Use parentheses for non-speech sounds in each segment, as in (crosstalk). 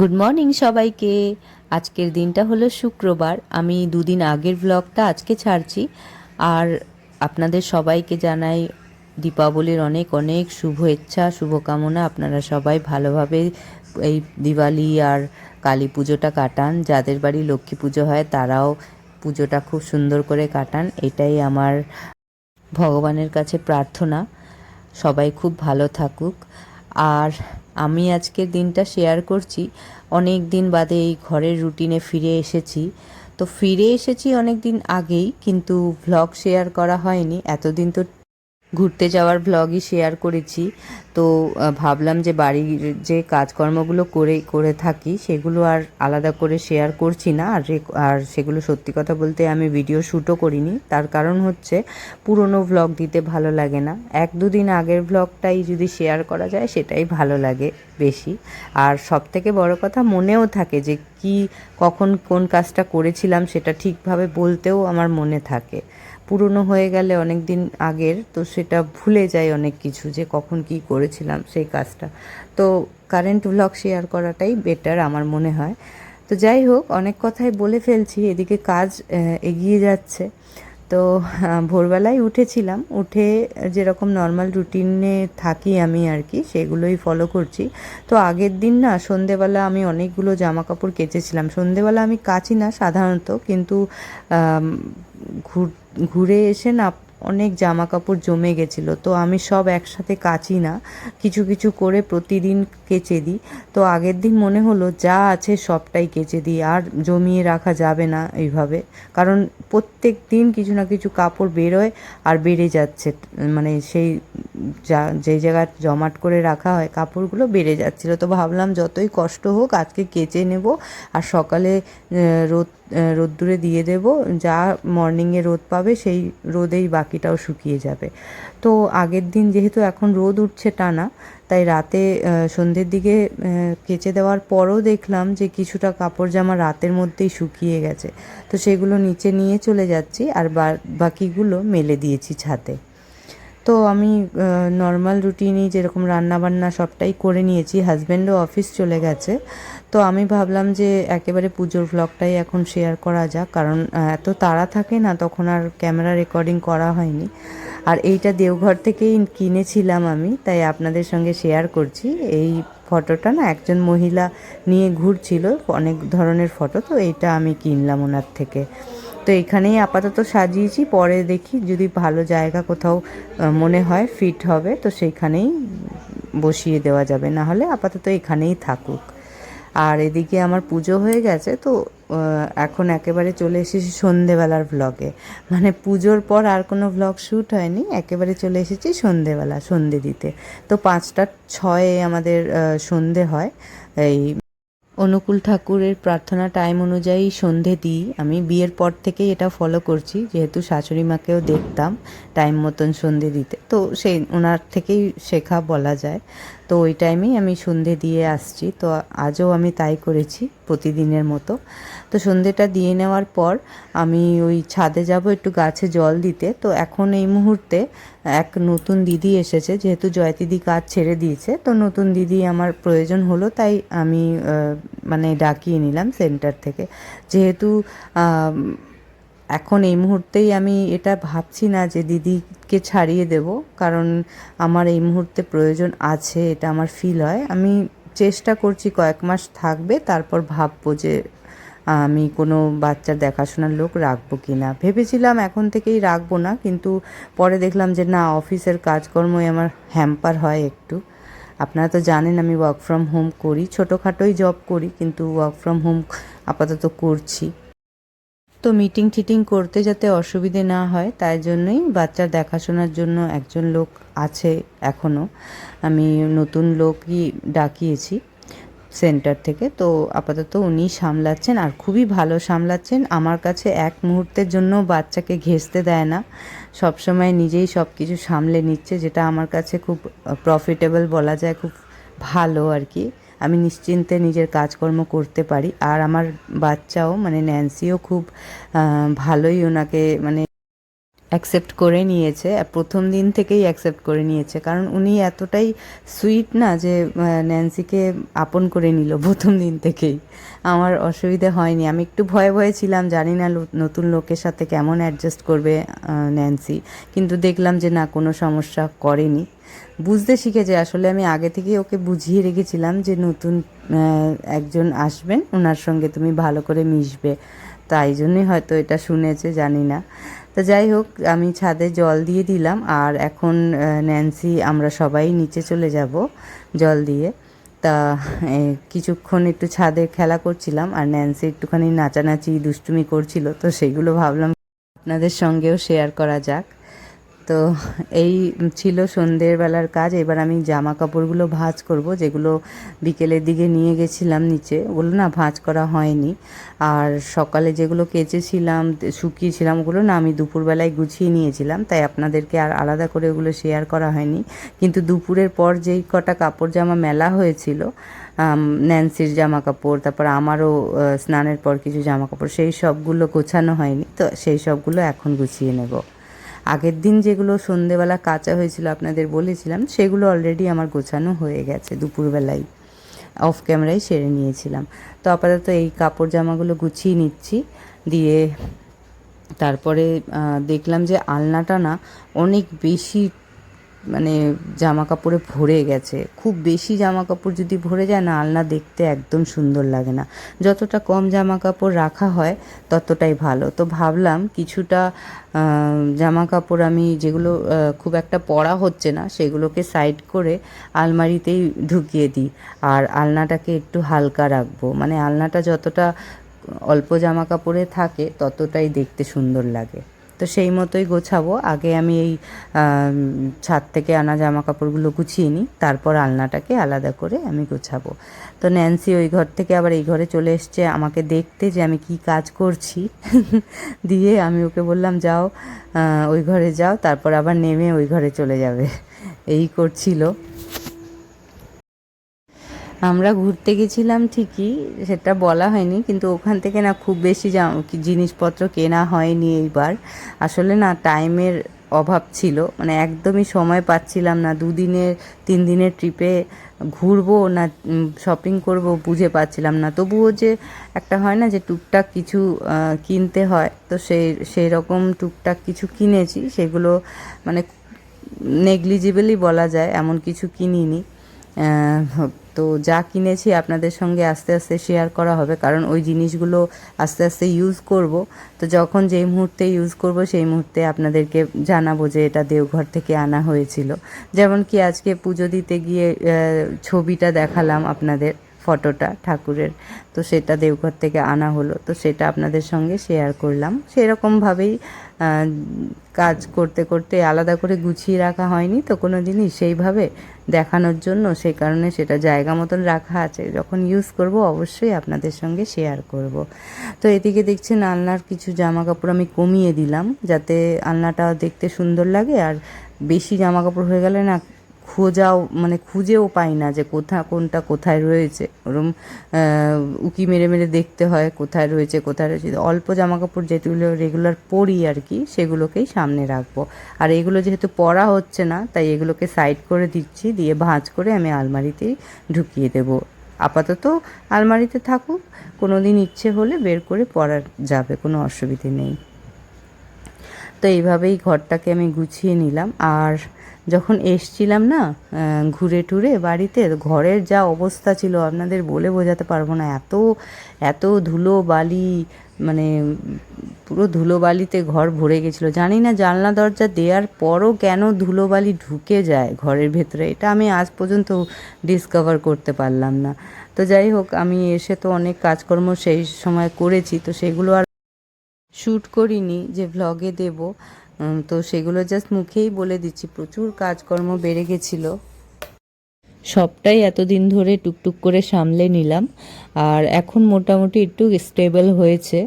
Good morning সবাইকে। আজকের দিনটা হলো শুক্রবার। আমি দুদিন আগের ব্লগটা আজকে ছাড়ছি। আর আপনাদের সবাইকে জানাই দীপাবলির অনেক অনেক শুভেচ্ছা, শুভকামনা। আপনারা সবাই ভালোভাবে এই দিওয়ালি আর কালী পুজোটা কাটান। যাদের বাড়ি লক্ষ্মী পুজো হয়, তারাও পুজোটা খুব সুন্দর করে কাটান। এটাই আমার ভগবানের কাছে প্রার্থনা। সবাই খুব ভালো থাকুক। আর আমি আজকের দিনটা শেয়ার করছি। অনেক দিন বাদে এই ঘরের রুটিনে ফিরে এসেছি। তো ফিরে এসেছি অনেক দিন আগেই, কিন্তু ভ্লগ শেয়ার করা হয়নি। এতদিন তো ঘুরতে যাওয়ার ভ্লগই শেয়ার করেছি। তো ভাবলাম যে বাড়ির যে কাজকর্মগুলো করে করে থাকি, সেগুলো আর আলাদা করে শেয়ার করছি না। আর আর সেগুলো সত্যি কথা বলতে আমি ভিডিও শ্যুটও করিনি। তার কারণ হচ্ছে, পুরনো ভ্লগ দিতে ভালো লাগে না। এক দুদিন আগের ভ্লগটাই যদি শেয়ার করা যায়, সেটাই ভালো লাগে বেশি। আর সব থেকে বড় কথা, মনেও থাকে যে কি, কখন কোন কাজটা করেছিলাম, সেটা ঠিকভাবে বলতেও আমার মনে থাকে। পুরনো হয়ে গেলে অনেক দিন আগের, তো সেটা ভুলে যায় অনেক কিছু যে কখন কি করেছিলাম সেই কাজটা। তো কারেন্ট ভ্লগ শেয়ার করাটাই বেটার আমার মনে হয়। তো যাই হোক, অনেক কথাই বলে ফেলছি, এদিকে কাজ এগিয়ে যাচ্ছে। তো ভোরবেলায় উঠেছিলাম, উঠে যেরকম নর্মাল রুটিনে থাকি আমি আর কি, সেগুলোই ফলো করছি। তো আগের দিন না, সন্ধেবেলা আমি অনেকগুলো জামা কাপড় কেচেছিলাম। সন্ধেবেলা আমি কাচি না সাধারণত, কিন্তু ঘুর- ঘুরে এসে না অনেক জামা কাপড় জমে গেছিল। তো আমি সব একসাথে কাচি না। কিছু কিছু করে প্রতিদিন কেচে দিই। তো আগের দিন মনে হলো, যা আছে সবটাই কেচে দিই। আর জমিয়ে রাখা যাবে না এইভাবে। কারণ প্রত্যেক দিন কিছু না কিছু কাপড় বেরোয় আর বেড়ে যাচ্ছে। মানে সেই যা, যেই জায়গায় জমাট করে রাখা হয়, কাপড়গুলো বেড়ে যাচ্ছিল। তো ভাবলাম, যতই কষ্ট হোক, আজকে কেচে নেব। আর সকালে রোদ রোদ্দুরে দিয়ে দেব। যা মর্নিংয়ে রোদ পাবে, সেই রোদেই বাকিটাও শুকিয়ে যাবে। তো আগের দিন যেহেতু এখন রোদ উঠছে টানা, তাই রাতে সন্ধ্যের দিকে কেচে দেওয়ার পরও দেখলাম যে কিছুটা কাপড় জামা রাতের মধ্যেই শুকিয়ে গেছে। তো সেগুলো নিচে নিয়ে চলে যাচ্ছি আর বাকিগুলো মেলে দিয়েছি ছাদে। তো আমি নর্মাল রুটিনই যেরকম রান্না বান্না সবটাই করে নিয়েছি। হাজব্যান্ডও অফিস চলে গেছে। তো আমি ভাবলাম যে একেবারে পুজোর ভ্লগটাই এখন শেয়ার করা যাক। কারণ এত তাড়া থাকে না, তখন আর ক্যামেরা রেকর্ডিং করা হয়নি। আর এইটা দেওঘর থেকেই কিনেছিলাম আমি, তাই আপনাদের সঙ্গে শেয়ার করছি। এই ফটোটা না, একজন মহিলা নিয়ে ঘুরছিল, অনেক ধরনের ফটো তো এইটা আমি কিনলাম ওনার থেকে। তো এখানেই আপাতত সাজিয়েছি, পরে দেখি যদি ভালো জায়গা কোথাও মনে হয় ফিট হবে, তো সেইখানেই বসিয়ে দেওয়া যাবে। না হলে আপাতত এখানেই থাকুক। আর এদিকে আমার পুজো হয়ে গেছে, তো এখন একেবারে চলে এসেছি সন্ধেবেলার ভ্লগে মানে পুজোর পর আর কোনো ভ্লগ শ্যুট হয়নি, একেবারে চলে এসেছি সন্ধেবেলা, সন্ধে দিতে। তো পাঁচটা ছয়ে আমাদের সন্ধে হয়, এই অনুকূল ঠাকুরের প্রার্থনা টাইম অনুযায়ী সন্ধে দিই। আমি বিয়ের পর থেকে এটা ফলো করছি, যেহেতু শাশুড়ি মাকেও দেখতাম টাইম মতন সন্ধে দিতে। তো সেই ওনার থেকেই শেখা বলা যায়। তো ওই টাইমেই আমি সন্ধে দিয়ে আসছি। তো আজও আমি তাই করেছি প্রতিদিনের মতো। তো সন্ধেটা দিয়ে নেওয়ার পর আমি ওই ছাদে যাব একটু গাছে জল দিতে। তো এখন এই মুহূর্তে এক নতুন দিদি এসেছে, যেহেতু জয়তিদি কাজ ছেড়ে দিয়েছে, তো নতুন দিদি আমার প্রয়োজন হলো, তাই আমি মানে ডাকিয়ে নিলাম সেন্টার থেকে। যেহেতু এখন এই মুহূর্তেই আমি এটা ভাবছি না যে দিদিকে ছাড়িয়ে দেব, কারণ আমার এই মুহূর্তে প্রয়োজন আছে, এটা আমার ফিল হয়। আমি চেষ্টা করছি কয়েক মাস থাকবে, তারপর ভাববো যে আমি কোনো বাচ্চার দেখাশোনার লোক রাখব কি না ভেবেছিলাম এখন থেকেই রাখব না, কিন্তু পরে দেখলাম যে না, অফিসের কাজকর্মই আমার হ্যাম্পার হয় একটু। আপনারা তো জানেন আমি ওয়ার্ক ফ্রম হোম করি, ছোটোখাটোই জব করি, কিন্তু ওয়ার্ক ফ্রম হোম আপাতত করছি। তো মিটিং টিটিং করতে যাতে অসুবিধে না হয়, তাই জন্যই বাচ্চার দেখাশোনার জন্য একজন লোক আছে এখনও আমি নতুন লোকই ডাকিয়েছি সেন্টার থেকে, তো আপাতত উনি সামলাচ্ছেন আর খুবই ভালো সামলাচ্ছেন। আমার কাছে এক মুহূর্তের জন্য বাচ্চাকে ঘেঁষতে দেয় না, সবসময় নিজেই সব কিছু সামলে নিচ্ছে, যেটা আমার কাছে খুব প্রফিটেবল বলা যায়, খুব ভালো আর কি। আমি নিশ্চিন্তে নিজের কাজকর্ম করতে পারি। আর আমার বাচ্চাও মানে ন্যান্সিও খুব ভালোই ওনাকে মানে অ্যাকসেপ্ট করে নিয়েছে প্রথম দিন থেকেই অ্যাকসেপ্ট করে নিয়েছে। কারণ উনি এতটাই সুইট না যে ন্যান্সিকে আপন করে নিল প্রথম দিন থেকেই। আমার অসুবিধে হয়নি। আমি একটু ভয়ে ভয়ে ছিলাম, জানি না নতুন লোকের সাথে কেমন অ্যাডজাস্ট করবে ন্যান্সি কিন্তু দেখলাম যে, না, কোনো সমস্যা করেনি। বুঝতে শিখেছে আসলে আমি আগে থেকেই ওকে বুঝিয়ে রেখেছিলাম যে, নতুন একজন আসবেন ওনার সঙ্গে তুমি ভালো করে মিশবে। তাই জন্যই হয়তো এটা শুনেছে, জানি না। তো যাই হোক, আমি ছাদে জল দিয়ে দিলাম আর এখন ন্যান্সি, আমরা সবাই নিচে চলে যাব জল দিয়ে। তা কিছুক্ষণ একটু ছাদে খেলা করছিলাম আর ন্যান্সি একটুখানি নাচানাচি, দুষ্টুমি করছিল, তো সেগুলো ভাবলাম আপনাদের সঙ্গেও শেয়ার করা যাক। তো এই ছিল সন্ধ্যের বেলার কাজ। এবার আমি জামা কাপড়গুলো ভাঁজ করব, যেগুলো বিকেলের দিকে নিয়ে গেছিলাম নিচে। ওগুলো না ভাঁজ করা হয়নি। আর সকালে যেগুলো কেচেছিলাম, শুকিয়েছিলাম, ওগুলো না আমি দুপুরবেলায় গুছিয়ে নিয়েছিলাম। তাই আপনাদেরকে আর আলাদা করে ওগুলো শেয়ার করা হয়নি। কিন্তু দুপুরের পর যেই কটা কাপড় জামা মেলা হয়েছিল ন্যান্সির জামা কাপড়, তারপর আমারও স্নানের পর কিছু জামা কাপড়, সেই সবগুলো গোছানো হয়নি। তো সেই সবগুলো এখন গুছিয়ে নেব। আগের দিন যেগুলো সন্ধেবেলা কাঁচা হয়েছিল আপনাদের বলেছিলাম, সেগুলো অলরেডি আমার গোছানো হয়ে গেছে দুপুরবেলায়। অফ ক্যামেরায় সেরে নিয়েছিলাম। তো আপাতত এই কাপড় জামাগুলো গুছিয়ে নিচ্ছি। দিয়ে তারপরে দেখলাম যে আলনাটা না অনেক বেশি মানে জামা কাপড়ে ভরে গেছে। খুব বেশি জামা কাপড় যদি ভরে যায় না, আলনা দেখতে একদম সুন্দর লাগে না। যতটা কম জামা কাপড় রাখা হয়, ততটাই ভালো। তো ভাবলাম কিছুটা জামা কাপড় আমি যেগুলো খুব একটা পরা হচ্ছে না, সেগুলোকে সাইড করে আলমারিতেই ঢুকিয়ে দিই। আর আলনাটাকে একটু হালকা রাখব। মানে আলনাটা যতটা অল্প জামা কাপড়ে থাকে, ততটাই দেখতে সুন্দর লাগে। তো সেই মতোই গোছাবো। আগে আমি এই ছাদ থেকে আনা জামা কাপড়গুলো গুছিয়ে নিই, তারপর আলনাটাকে আলাদা করে আমি গোছাবো। তো ন্যান্সি ওই ঘর থেকে আবার এই ঘরে চলে এসছে, আমাকে দেখতে যে আমি কি কাজ করছি। (laughs) দিয়ে আমি ওকে বললাম, যাও ওই ঘরে যাও। তারপর আবার নেমে ওই ঘরে চলে যাবে। এই করছিল। আমরা ঘুরতে গেছিলাম ঠিকই, সেটা বলা হয়নি, কিন্তু ওখান থেকে না খুব বেশি জিনিসপত্র কেনা হয়নি এইবার। আসলে না টাইমের অভাব ছিল মানে একদমই সময় পাচ্ছিলাম না, দুদিনের তিন দিনের ট্রিপে ঘুরবো না শপিং করব বুঝে পাচ্ছিলাম না। তবুও যে একটা হয় না যে টুকটাক কিছু কিনতে হয়, তো সেই সেই রকম টুকটাক কিছু কিনেছি, সেগুলো মানে নেগলিজিবলই বলা যায়, এমন কিছু কিনিনি। তো যা কিনেছি আপনাদের সঙ্গে আস্তে আস্তে শেয়ার করা হবে, কারণ ওই জিনিসগুলো আস্তে আস্তে ইউজ করব। তো যখন যেই মুহূর্তে ইউজ করব, সেই মুহূর্তে আপনাদেরকে জানাব যে এটা দেওঘর থেকে আনা হয়েছিল। যেমন কি আজকে পুজো দিতে গিয়ে ছবিটা দেখালাম আপনাদের। ফটোটা ঠাকুরের। তো সেটা দেওঘর থেকে আনা হলো। তো সেটা আপনাদের সঙ্গে শেয়ার করলাম। সেরকমভাবেই কাজ করতে করতে আলাদা করে গুছিয়ে রাখা হয়নি। তো কোনো জিনিস সেইভাবে দেখানোর জন্য সেই কারণে সেটা জায়গা মতন রাখা আছে। যখন ইউজ করব অবশ্যই আপনাদের সঙ্গে শেয়ার করব। তো এদিকে দেখছেন আলনার কিছু জামা কাপড় আমি কমিয়ে দিলাম। যাতে আলনাটা দেখতে সুন্দর লাগে। আর বেশি জামা কাপড় হয়ে গেলে না খোঁজাও মানে খুঁজেও পাই না যে কোথা, কোনটা কোথায় রয়েছে। ওরম উকি মেরে মেরে দেখতে হয় কোথায় রয়েছে কোথায় রয়েছে। অল্প জামা কাপড় যেগুলো রেগুলার পরি আর কি, সেগুলোকেই সামনে রাখব। আর এগুলো যেহেতু পরা হচ্ছে না, তাই এগুলোকে সাইড করে দিচ্ছি, দিয়ে ভাঁজ করে আমি আলমারিতেই ঢুকিয়ে দেব। আপাতত আলমারিতে থাকুক কোনো দিন ইচ্ছে হলে বের করে পরা যাবে, কোনো অসুবিধে নেই। তো এইভাবেই ঘরটাকে আমি গুছিয়ে নিলাম। আর যখন এসছিলাম না ঘুরে টুরে বাড়িতে ঘরের যা অবস্থা ছিল, আপনাদের বলে বোঝাতে পারব না। এত এত ধুলো বালি মানে পুরো ধুলো বালিতে ঘর ভরে গেছিল। জানি না জানলা দরজা দেওয়ার পরও কেন ধুলো বালি ঢুকে যায় ঘরের ভেতরে, এটা আমি আজ পর্যন্ত ডিসকভার করতে পারলাম না। তো যাই হোক, আমি এসে তো অনেক কাজকর্ম সেই সময় করেছি, তো সেগুলো আর শ্যুট করিনি যে ভ্লগে দেব তো সেগুলো জাস্ট মুখেই বলে দিচ্ছি। প্রচুর কাজকর্ম বেড়ে গেছিল। সবটাই এতদিন ধরে টুকটুক করে সামলে নিলাম, আর এখন মোটামুটি একটু স্টেবল হয়েছে।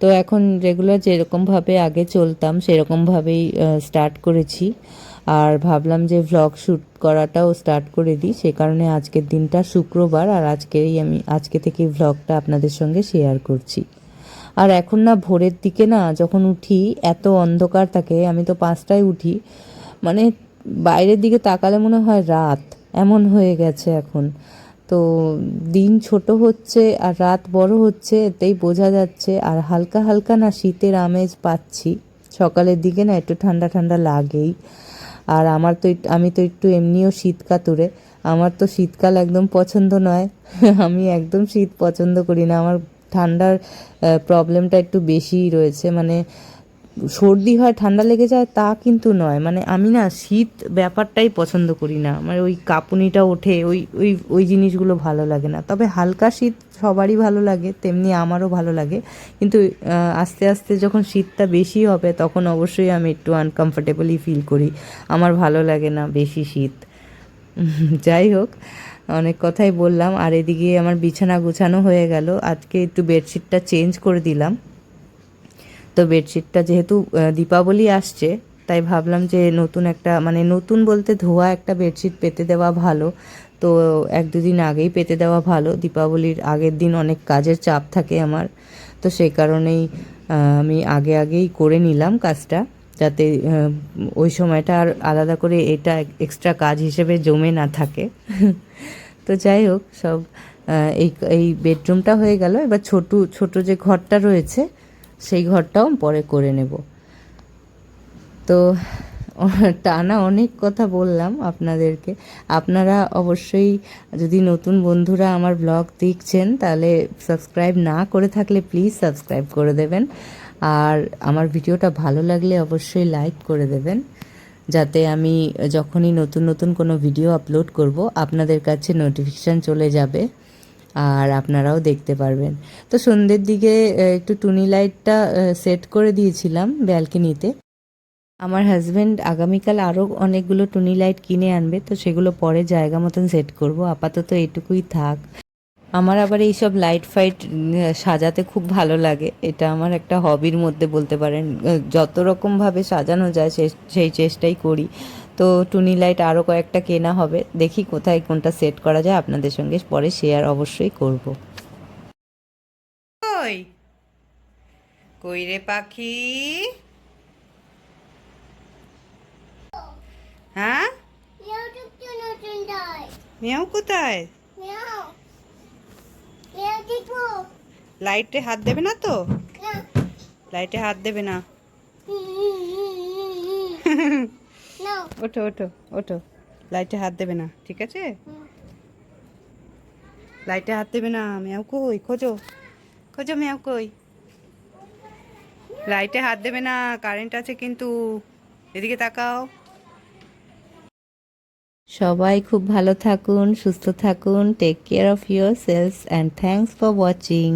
তো এখন রেগুলার যেরকমভাবে আগে চলতাম সেরকমভাবেই স্টার্ট করেছি। আর ভাবলাম যে ভ্লগ শ্যুট করাটাও স্টার্ট করে দিই, সে কারণে আজকের দিনটা শুক্রবার, আর আজকেই আমি, আজকে থেকে ভ্লগটা আপনাদের সঙ্গে শেয়ার করছি। আর এখন না ভোরের দিকে না যখন উঠি, এত অন্ধকার থাকে, আমি তো পাঁচটায় উঠি মানে বাইরের দিকে তাকালে মনে হয় রাত, এমন হয়ে গেছে এখন। তো দিন ছোট হচ্ছে আর রাত বড় হচ্ছে, এতেই বোঝা যাচ্ছে, আর হালকা হালকা না শীতের আমেজ পাচ্ছি। সকালের দিকে না একটু ঠান্ডা ঠান্ডা লাগেই। আর আমার তো আমি তো একটু এমনিও শীত কাতুরে, আমার তো শীতকাল একদম পছন্দ নয়। আমি একদম শীত পছন্দ করি না, আমার ঠান্ডার প্রবলেমটা একটু বেশিই রয়েছে। মানে সর্দি হয়, ঠান্ডা লেগে যায়, তা কিন্তু নয়। মানে আমি না শীত ব্যাপারটাই পছন্দ করি না। মানে ওই কাঁপুনিটা ওঠে, ওই ওই ওই জিনিসগুলো ভালো লাগে না। তবে হালকা শীত সবারই ভালো লাগে, তেমনি আমারও ভালো লাগে। কিন্তু আস্তে আস্তে যখন শীতটা বেশি হবে, তখন অবশ্যই আমি একটু আনকমফোর্টেবলই ফিল করি। আমার ভালো লাগে না বেশি শীত। (laughs) যাই হোক অনেক কথাই বললাম, আর এদিকে আমার বিছানা গুছানো হয়ে গেল। আজকে একটু বেডশিটটা চেঞ্জ করে দিলাম। তো বেডশিটটা যেহেতু দীপাবলি আসছে, তাই ভাবলাম যে নতুন একটা মানে নতুন বলতে ধোয়া একটা বেডশিট পেতে দেওয়া ভালো। তো এক দুদিন আগেই পেতে দেওয়া ভালো। দীপাবলির আগের দিন অনেক কাজের চাপ থাকে আমার। তো সেই কারণেই আমি আগে আগেই করে নিলাম কাজটা, যাতে ওই সময়টা আর আলাদা করে এটা এক্সট্রা কাজ হিসেবে জমে না থাকে। তো যাই হোক, সব এই এই বেডরুমটা হয়ে গেল। এবার ছোট ছোট যে ঘরটা রয়েছে, সেই ঘরটাও পরে করে নেব। তো, টানা অনেক কথা বললাম আপনাদেরকে। আপনারা অবশ্যই যদি নতুন বন্ধুরা আমার ব্লগ দেখছেন, তাহলে সাবস্ক্রাইব না করে থাকলে প্লিজ সাবস্ক্রাইব করে দেবেন। আর আমার ভিডিওটা ভালো লাগলে অবশ্যই লাইক করে দেবেন। যাতে আমি যখনই নতুন নতুন কোনো ভিডিও আপলোড করব, আপনাদের কাছে নোটিফিকেশান চলে যাবে আর আপনারাও দেখতে পারবেন। তো সন্ধ্যের দিকে একটু টুনি লাইটটা সেট করে দিয়েছিলাম ব্যালকনিতে আমার হাজব্যান্ড আগামীকাল আরও অনেকগুলো টুনি লাইট কিনে আনবে, তো সেগুলো পরে জায়গা মতন সেট করব। আপাতত এটুকুই থাক। আমার আবার এইসব লাইট ফাইট সাজাতে খুব ভালো লাগে। এটা আমার একটা হবির মধ্যে বলতে পারেন। যত রকমভাবে সাজানো যায় সে- সেই চেষ্টাই করি। তো টুনি লাইট আরও কয়েকটা কেনা হবে। দেখি কোথায় কোনটা সেট করা যায়। আপনাদের সঙ্গে পরে শেয়ার অবশ্যই করব। কই? কই রে পাখি? হ্যাঁ. মেয়াও কোথায়? Meow. লাইটে হাত দেবে না তো? লাইটে হাত দেবে না। না (laughs) ওঠো ওঠো ওঠো। লাইটে হাত দেবে না ঠিক আছে? লাইটে হাত দেবে না মেয়াও কই? খোঁজো। খোঁজো মেয়াও কই? লাইটে হাত দেবে না কারেন্ট আছে কিন্তু। এদিকে তাকাও। সবাই খুব ভালো থাকুন, সুস্থ থাকুন take care of yourselves and thanks for watching